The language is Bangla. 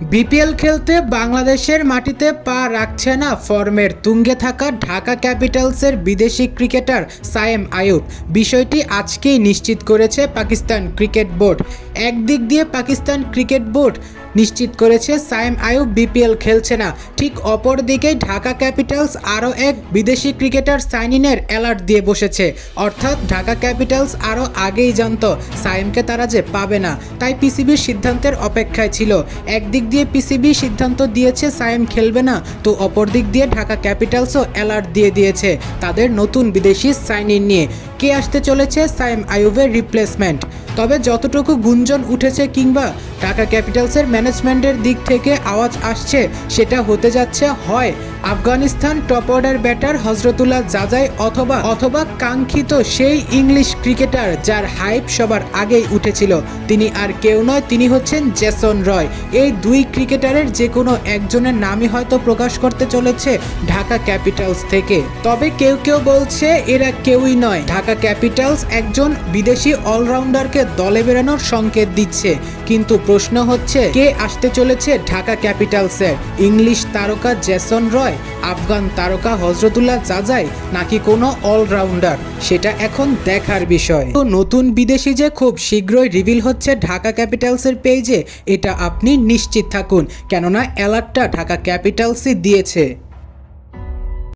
বিপিএল খেলতে বাংলাদেশের মাটিতে পা রাখছে না ফর্মের তুঙ্গে থাকা ঢাকা ক্যাপিটালসের বিদেশি ক্রিকেটার সায়েম আয়ুব। বিষয়টি আজকেই নিশ্চিত করেছে পাকিস্তান ক্রিকেট বোর্ড। একদিক দিয়ে পাকিস্তান ক্রিকেট বোর্ড নিশ্চিত করেছে সায়েম আয়ুব বিপিএল খেলছে না। ঠিক অপর দিকেই ঢাকা ক্যাপিটালস আরও এক বিদেশি ক্রিকেটার সাইন ইনের অ্যালার্ট দিয়ে বসেছে। অর্থাৎ ঢাকা ক্যাপিটালস আরও আগেই জানত সায়েমকে তারা যে পাবে না, তাই পিসিবির সিদ্ধান্তের অপেক্ষায় ছিল। একদিক দিয়ে পিসিবি সিদ্ধান্ত দিয়েছে সায়েম খেলবে না, তো অপর দিক দিয়ে ঢাকা ক্যাপিটালসও অ্যালার্ট দিয়ে দিয়েছে তাদের নতুন বিদেশি সাইন ইন নিয়ে। কে আসতে চলেছে সায়েম আয়ুবের রিপ্লেসমেন্ট তবে যতটুকু গুঞ্জন উঠেছে কিংবা ঢাকা ক্যাপিটালসের ম্যানেজমেন্টের দিক থেকে আওয়াজ আসছে, সেটা হতে যাচ্ছে হয় Afghanistan top order batter Hazratullah Zazai অথবা অথবা কাঙ্ক্ষিত সেই ইংলিশ ক্রিকেটার যার হাইপ সবার আগেই উঠেছিল। তিনি আর কেউ নয়, তিনি হচ্ছেন জেসন রয়। এই দুই ক্রিকেটারের যে কোনো একজনের নামই হয়তো প্রকাশ করতে চলেছে ঢাকা ক্যাপিটালস থেকে। তবে কেউ কেউ বলছে, এরা কেউই নয়। ঢাকা ক্যাপিটালস একজন বিদেশি অলরাউন্ডারকে দলে বেরানোর সংকেত দিচ্ছে। কিন্তু প্রশ্ন হচ্ছে, কে আসতে চলেছে ঢাকা ক্যাপিটালসের? ইংলিশ তারকা জেসন রয়, আফগান তারকা হজরতুল্লাহ জাজাই, নাকি কোনো অলরাউন্ডার? সেটা এখন দেখার বিষয়। তো নতুন বিদেশি যে খুব শীঘ্রই রিভিল হচ্ছে ঢাকা ক্যাপিটালসের পেজে, এটা আপনি নিশ্চিত থাকুন, কেননা অ্যালার্টটা ঢাকা ক্যাপিটালসই দিয়েছে।